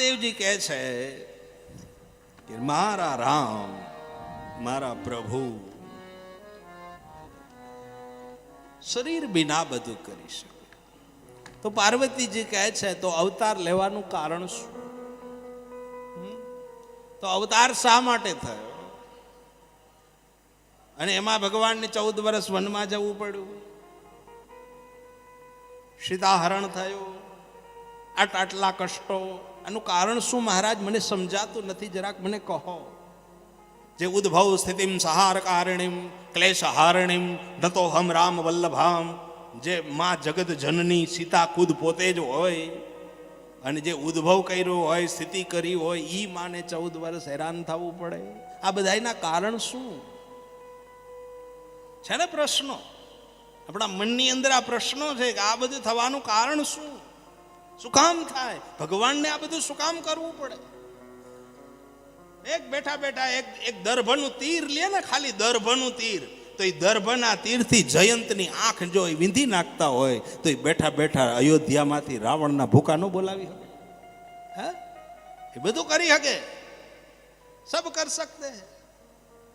મહાદેવજી કહે છે કે મારા રામ, મારા પ્રભુ, શરીર બિના બધું કરી શકે. તો પાર્વતીજી કહે છે, તો અવતાર લેવાનું કારણ શું? તો અવતાર શા માટે થયો? અને એમાં ભગવાનને ચૌદ વર્ષ વનમાં જવું પડ્યું. સીતાહરણ થયું. આટ આટલા કષ્ટો. આનું કારણ શું મહારાજ? મને સમજાતું નથી, જરાક મને કહો. જે ઉદ્ભવ સ્થિતિમ સહાર કારણીમ ક્લેશ હારણીમ નતો હમ રામ વલ્લભામ. જે મા જગત જનની સીતા ખુદ પોતે જ હોય અને જે ઉદ્ભવ કર્યો હોય, સ્થિતિ કરી હોય, ઈ માને ચૌદ વર્ષ હેરાન થવું પડે. આ બધાયના કારણ શું? છે ને પ્રશ્નો? આપણા મનની અંદર આ પ્રશ્નો છે કે આ બધું થવાનું કારણ શું? શું કામ થાય ભગવાનને આ બધું શું કામ કરવું પડે એક બેઠા બેઠા એક એક દર્ભનું તીર લે ને ખાલી દર્ભનું તીર તો એ દર્ભના તીરથી જયંતની આંખ જો એ વીંધી નાખતા હોય તો એ બેઠા બેઠા અયોધ્યામાંથી રાવણના ભૂકા ન બોલાવી શકે હે એ બધું કરી શકે सब कर सकते हैं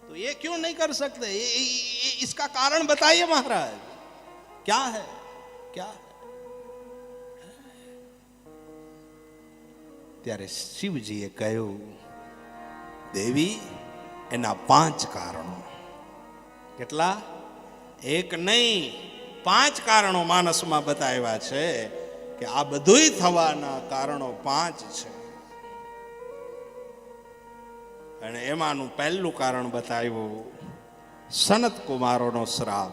तो ये क्यों नहीं कर सकते ये, ये, ये इसका कारण बताइए महाराज क्या है क्या है ત્યારે શિવજીએ કહ્યું, દેવી, એના પાંચ કારણો. કેટલા? એક નહીં, પાંચ કારણો માનસમાં બતાવ્યા છે કે આ બધુંય થવાના કારણો પાંચ છે. અને એમાંનું પહેલું કારણ બતાવ્યું, સનત કુમારોનો શ્રાપ.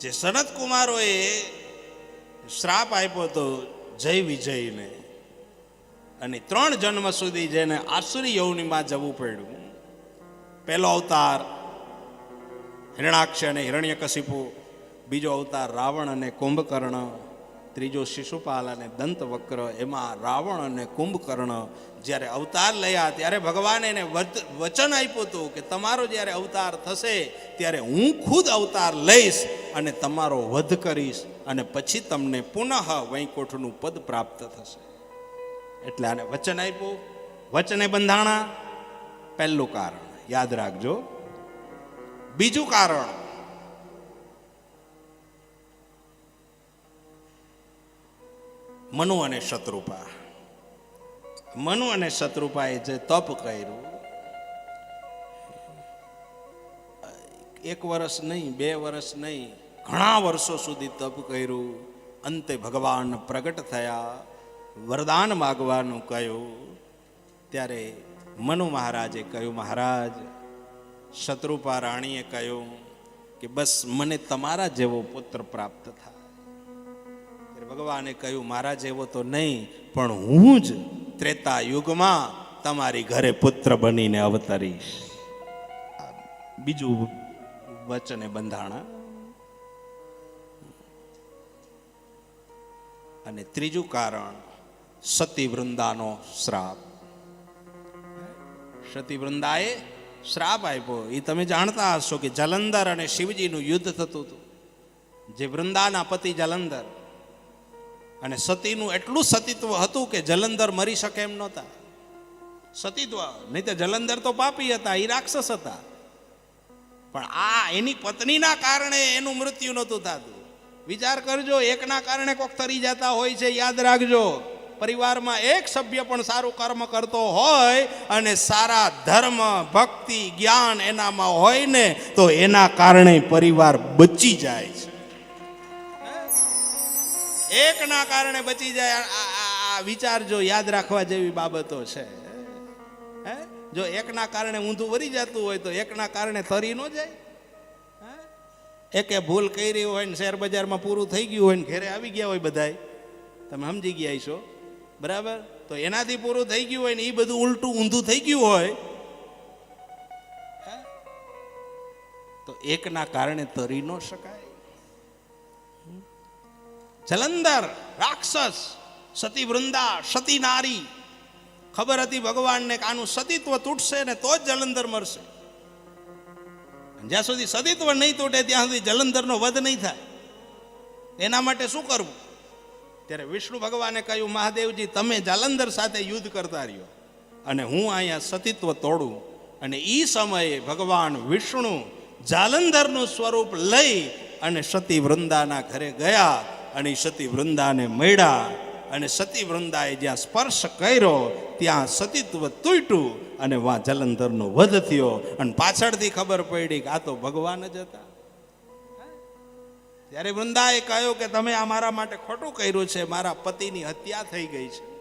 જે સનત કુમારોએ શ્રાપ આપ્યો તો જય વિજયને. અને ત્રણ જન્મ સુધી જેને આસુરી યૌનીમાં જવું પડ્યું. પહેલો અવતાર હિરણાક્ષ અને હિરણ્યકશિપુ, બીજો અવતાર રાવણ અને કુંભકર્ણ, ત્રીજો શિશુપાલ અને દંતવક્ર. એમાં રાવણ અને કુંભકર્ણ જ્યારે અવતાર લયા, ત્યારે ભગવાને એને વચ- વચન આપ્યું હતું કે તમારો જ્યારે અવતાર થશે, ત્યારે હું ખુદ અવતાર લઈશ અને તમારો વધ કરીશ અને પછી તમને પુનઃ વૈકુંઠનું પદ પ્રાપ્ત થશે. એટલે આને વચન આપ્યું. વચને બંધાણા. પહેલું કારણ. યાદ રાખજો. બીજું કારણ. મનુ અને શત્રુપા. મનુ અને શત્રુપાએ જે તપ કર્યું, એક વર્ષ નહીં, બે વર્ષ નહીં, ઘણા વર્ષો સુધી તપ કર્યું. અંતે ભગવાન પ્રગટ થયા. વરદાન માગવાનું કહ્યું. ત્યારે મનુ મહારાજે કહ્યું, મહારાજ શત્રુપા રાણીએ કહ્યું કે બસ મને તમારા જેવો પુત્ર પ્રાપ્ત થાય ભગવાને કહ્યું, મારા જેવો તો નહીં, પણ હું જ ત્રેતા યુગમાં તમારી ઘરે પુત્ર બનીને અવતરીશ. બીજું વચને બંધાણા અને ત્રીજું કારણ સતી વૃંદાનો શ્રાપ. સતી વૃંદાએ શ્રાપ આપ્યો. એ તમે જાણતા હશો કે જલંધર અને શિવજીનું યુદ્ધ થતું હતું. જે વૃંદાના પતિ જલંધર. અને સતીનું એટલું સતીત્વ હતું કે જલંધર મરી શકે એમ નહોતા. સતીત્વ, નહીં તો જલંધર તો પાપી હતા એ રાક્ષસ હતા. પણ આ એની પત્નીના કારણે એનું મૃત્યુ નહોતું થતું. વિચાર કરજો, એકના કારણે કોક તરી જતા હોય છે, યાદ રાખજો. પરિવારમાં એક સભ્ય પણ સારું કર્મ કરતો હોય અને સારા ધર્મ, ભક્તિ, જ્ઞાન એનામાં હોય ને, તો એના કારણે પરિવાર બચી જાય છે. એકના કારણે બચી જાય, આ- આ વિચારજો યાદ રાખવા જેવી બાબતો છે. હે? જો એકના કારણે ઊંધું વરી જતું હોય તો એકના કારણે તરી ન જાય? એકે ભૂલ કરી હોય ને શેર બજારમાં પૂરું થઈ ગયું હોય ને ઘરે આવી ગયા હોય બધાય. તમે સમજી ગયા છો બરાબર? તો એનાથી પૂરું થઈ ગયું હોય ને એ બધું ઉલટું ઊંધું થઈ ગયું હોય? તો એકના કારણે તરી ન શકાય. જલંધર રાક્ષસ સતી વૃંદા સતી નારી ખબર હતી ભગવાનને કે આનું સતીત્વ તૂટશે ને તો જ જલંધર મરશે. જ્યાં સુધી સતીત્વ નહીં તૂટે ત્યાં સુધી જલંધરનો વધ નહીં થાય. એના માટે શું કરવું? ત્યારે વિષ્ણુ ભગવાને કહ્યું, મહાદેવજી, તમે જાલંધર સાથે યુદ્ધ કરતા રહ્યો. અને હું અહીંયા સતીત્વ તોડું. અને એ સમયે ભગવાન વિષ્ણુ જાલંધરનું સ્વરૂપ લઈ અને સતી વૃંદાના ઘરે ગયા અને સતી વૃંદાને મળ્યા. અને સતી વૃંદાએ જ્યાં સ્પર્શ કર્યો, ત્યાં સતીત્વ તૂટ્યું અને વા જલંધરનો વધ થયો. અને પાછળથી ખબર પડી કે આ તો ભગવાન જ હતા. ત્યારે વૃંદાએ કહ્યું કે તમે આ મારા માટે ખોટું કર્યું છે, મારા પતિની હત્યા થઈ ગઈ છે.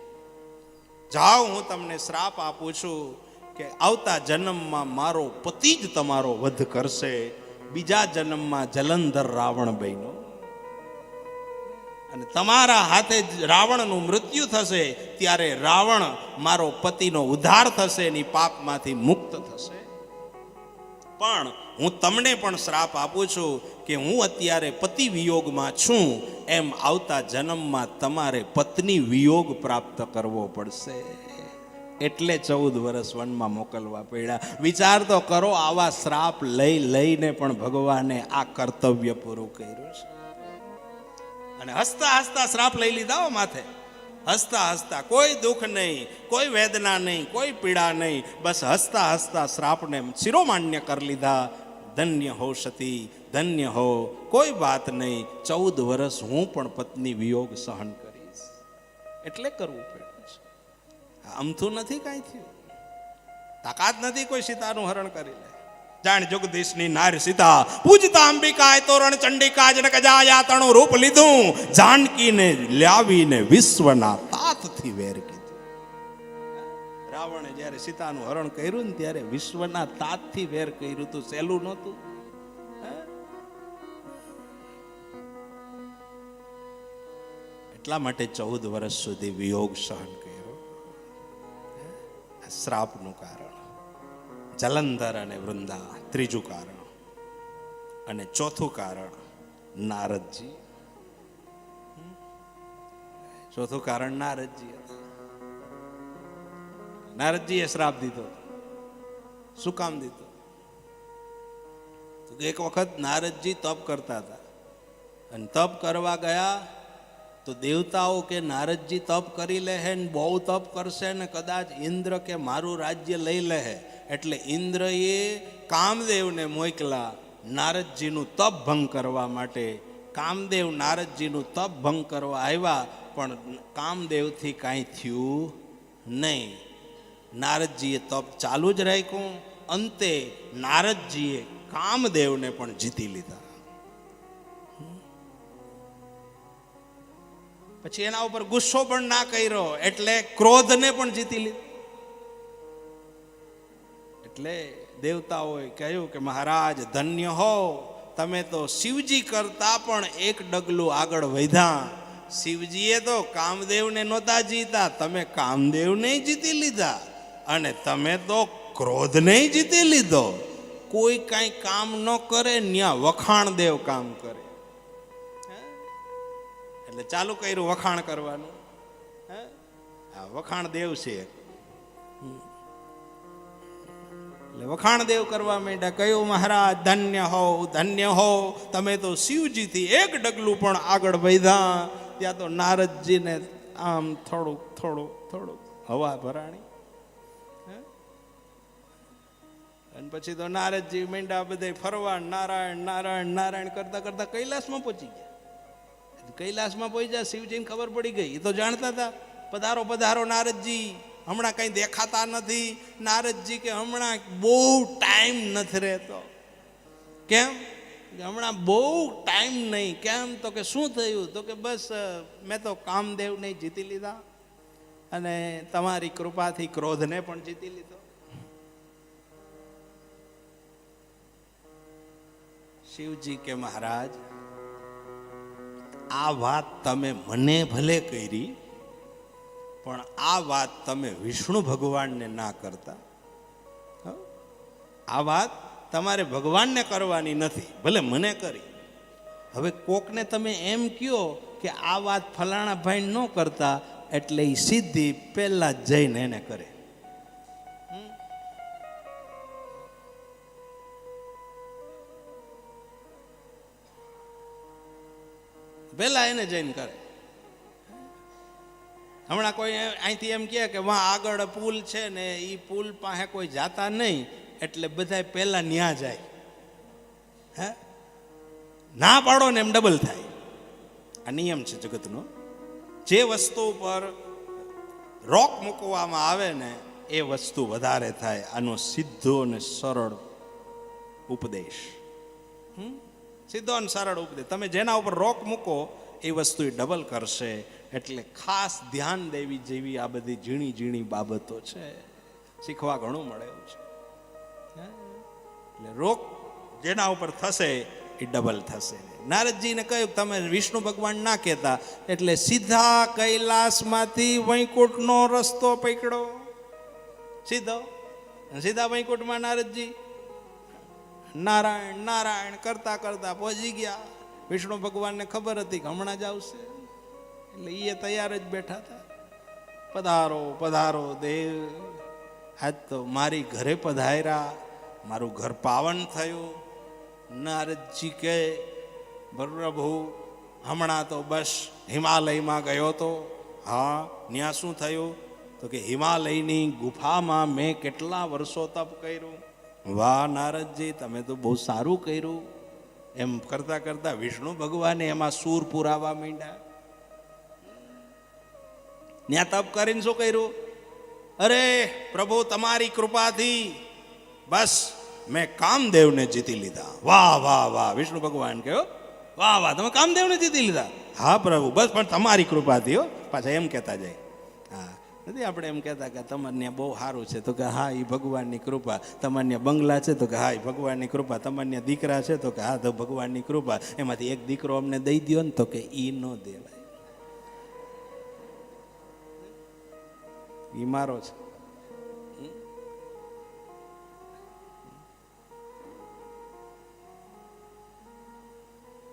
જાઓ, હું તમને શ્રાપ આપું છું કે આવતા જન્મમાં મારો પતિ જ તમારો વધ કરશે. બીજા જન્મમાં જલંધર રાવણ બન્યો. અને તમારા હાથે જ રાવણનું મૃત્યુ થશે, ત્યારે રાવણ મારો પતિનો ઉદ્ધાર થશે, એની પાપમાંથી મુક્ત થશે. પણ હું તમને પણ શ્રાપ આપું છું કે હું અત્યારે પતિ વિયોગમાં છું, એમ આવતા જન્મમાં તમારે પત્ની વિયોગ પ્રાપ્ત કરવો પડશે. એટલે ચૌદ વર્ષ વનમાં મોકલવા પડ્યા. વિચાર તો કરો, આવા શ્રાપ લઈ લઈને પણ ભગવાને આ કર્તવ્ય પૂરું કર્યું છે. અને હસતા હસતા શ્રાપ લઈ લીધા માથે. હસતા હસતા કોઈ દુઃખ નહીં, કોઈ વેદના નહીં, કોઈ પીડા નહીં, બસ હસતા હસતા શ્રાપને શિરોમાન્ય કરી લીધા. ધન્ય હો સતી, ધન્ય હો, કોઈ વાત નહીં. ચૌદ વર્ષ હું પણ પત્ની વિયોગ સહન કરીશ. એટલે કરવું પડે છે અમથું નથી કાંઈ થયું? તાકાત નથી કોઈ સીતાનું હરણ કરી લે. જાણ જગદીશની નાર સીતા અંબિકાએ તોરણ ચંડિકા જનક જાયા તણું રૂપ લીધું. જાનકીને લાવીને વિશ્વના તાતથી વેર કીધું. રાવણે જ્યારે સીતાનું હરણ કર્યું ને ત્યારે વિશ્વના તાતથી વેર કર્યું હતું સહેલું નહોતું. એટલા માટે ચૌદ વર્ષ સુધી વિયોગ સહન કર્યો. શ્રાપનું કારણ. જલંધર અને વૃંદા ત્રીજું કારણ. અને ચોથું કારણ, નારદજી. ચોથું કારણ, નારદજી નારદજીએ શ્રાપ દીધો. શું કામ દીધો? એક વખત નારદજી તપ કરતા હતા. અને તપ કરવા ગયા, તો દેવતાઓ કે નારદજી તપ કરી લે હે ને બહુ તપ કરશે ને કદાચ ઇન્દ્ર કે મારું રાજ્ય લઈ લે એટલે ઇન્દ્રએ કામદેવને મોકલા નારદજીનું તપ ભંગ કરવા માટે, કામદેવ નારદજીનું તપ ભંગ કરવા આવ્યા, પણ કામદેવથી કાંઈ થયું નહીં. નારદજીએ તપ ચાલુ જ રાખ્યું. અંતે નારદજીએ કામદેવને પણ જીતી લીધા. પછી એના ઉપર ગુસ્સો પણ ના કર્યો, એટલે ક્રોધને પણ જીતી લીધો. એટલે દેવતાઓએ કહ્યું કે મહારાજ, ધન્ય હો. તમે તો શિવજી કરતા પણ એક ડગલું આગળ વધ્યા. શિવજીએ તો કામદેવને નહોતા જીતા. તમે કામદેવને જીતી લીધા અને તમે તો ક્રોધને જીતી લીધો. કોઈ કાંઈ કામ ન કરે, ન્યા વખાણ દેવ કામ કરે. એટલે ચાલુ કર્યું વખાણ કરવાનું. વખાણ દેવ છે. એટલે વખાણ દેવ કરવા માંડ્યા કયો મહારાજ, ધન્ય હો ધન્ય હો. તમે તો શિવજીથી એક ડગલું પણ આગળ વધ્યા. ત્યાં તો નારદજીને આમ થોડુંક થોડુંક થોડુંક હવા ભરાણી? અને પછી તો નારદજી મીંડા બધે ફરવા, નારાયણ નારાયણ નારાયણ કરતા કરતા કૈલાસમાં પહોંચી ગયા. કૈલાસમાં પહોંચ્યા, શિવજીને ખબર પડી ગઈ. એ તો જાણતા હતા, પધારો પધારો, નારદજી. હમણાં કંઈ દેખાતા નથી. નારદજી કે હમણાં બહુ ટાઈમ નથી રહેતો. કેમ? હમણાં બહુ ટાઈમ નહીં. કેમ? તો કે શું થયું? તો કે બસ મેં તો કામદેવને જીતી લીધા. અને તમારી કૃપાથી ક્રોધને પણ જીતી લીધો. શિવજી કે મહારાજ, આ વાત તમે મને ભલે કરી પણ આ વાત તમે વિષ્ણુ ભગવાનને ના કરતા. આ વાત તમારે ભગવાનને કરવાની નથી, ભલે મને કરી. હવે કોકને તમે એમ કહો કે આ વાત ફલાણા ભાઈ ન કરતા, એટલે એ સિદ્ધિ પહેલા જઈને એને કરે. પહેલા એને જઈને કરે. હમણાં કોઈ અહીંથી એમ કહે કે વાં આગળ પુલ છે ને એ પુલ પાસે કોઈ જાતા નહીં, એટલે બધા પહેલા ન્યા જાય. હે? ના પાડો ને એમ ડબલ થાય. આ નિયમ છે જગતનો. જે વસ્તુ પર રોક મૂકવામાં આવે ને, એ વસ્તુ વધારે થાય. આનો સીધો અને સરળ ઉપદેશ? સીધો અને સરળ ઉપદેશ. તમે જેના ઉપર રોક મૂકો, એ વસ્તુ ડબલ કરશે. એટલે ખાસ ધ્યાન દેવી જેવી આ બધી ઝીણી ઝીણી બાબતો છે. શીખવા ઘણું મળે એવું છે? એટલે રોક જેના ઉપર થશે એ ડબલ થશે. નારદજીને કહ્યું, તમે વિષ્ણુ ભગવાન ના કહેતા, એટલે સીધા કૈલાસમાંથી વૈકુંઠનો રસ્તો પકડો. સીધો? સીધા વૈકુંઠમાં નારદજી નારાયણ નારાયણ કરતા કરતા પહોંચી ગયા. વિષ્ણુ ભગવાનને ખબર હતી કે હમણાં જ આવશે. એટલે એ તૈયાર જ બેઠા હતા. પધારો પધારો, દેવ. હા તો મારી ઘરે પધાર્યા. મારું ઘર પાવન થયું. નારદજી કે, પ્રભુ, હમણાં તો બસ હિમાલયમાં ગયો તો. હા ત્યાં શું થયું? તો કે હિમાલયની ગુફામાં મેં કેટલા વર્ષો તપ કર્યું. વાહ, નારદજી, તમે તો બહુ સારું કર્યું. એમ કરતાં કરતાં વિષ્ણુ ભગવાને એમાં સૂર પુરાવા માંડ્યા. ત્યાં તપ કરીને શું કર્યું? અરે પ્રભુ, તમારી કૃપાથી બસ મેં કામદેવને જીતી લીધા. વાહ વાહ વાહ. વિષ્ણુ ભગવાન કહ્યો વાહ વાહ, તમે કામદેવને જીતી લીધા. હા, પ્રભુ, બસ, પણ તમારી કૃપાથી, હો. પાછા એમ કહેતા જાય. હા, નથી આપણે એમ કહેતા કે તમારે બહુ સારું છે. તો કે, હા એ ભગવાનની કૃપા. તમારે બંગલા છે. તો કે, હા એ ભગવાનની કૃપા. તમારે દીકરા છે. તો કે, હા, તો ભગવાનની કૃપા. એમાંથી એક દીકરો અમને દઈ દો ને, તો કે એ ન દેવાય. મારો છે.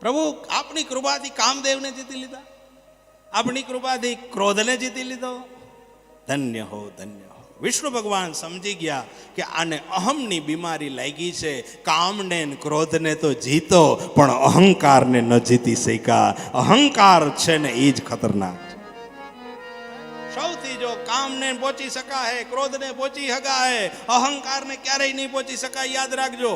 પ્રભુ, આપની કૃપાથી કામદેવને જીતી લીધા. આપની કૃપાથી ક્રોધને જીતી લીધો. ધન્ય હો ધન્ય હો. વિષ્ણુ ભગવાન સમજી ગયા કે આને અહમની બીમારી લાગી છે. કામને ક્રોધને તો જીતો, પણ અહંકારને ન જીતી શક્યા. અહંકાર છે ને એ જ ખતરનાક છે. કામને પહોંચી શકાય ક્રોધને પહોંચી શકાય અહંકારને ક્યારેય નહીં પહોંચી શકાય યાદ રાખજો.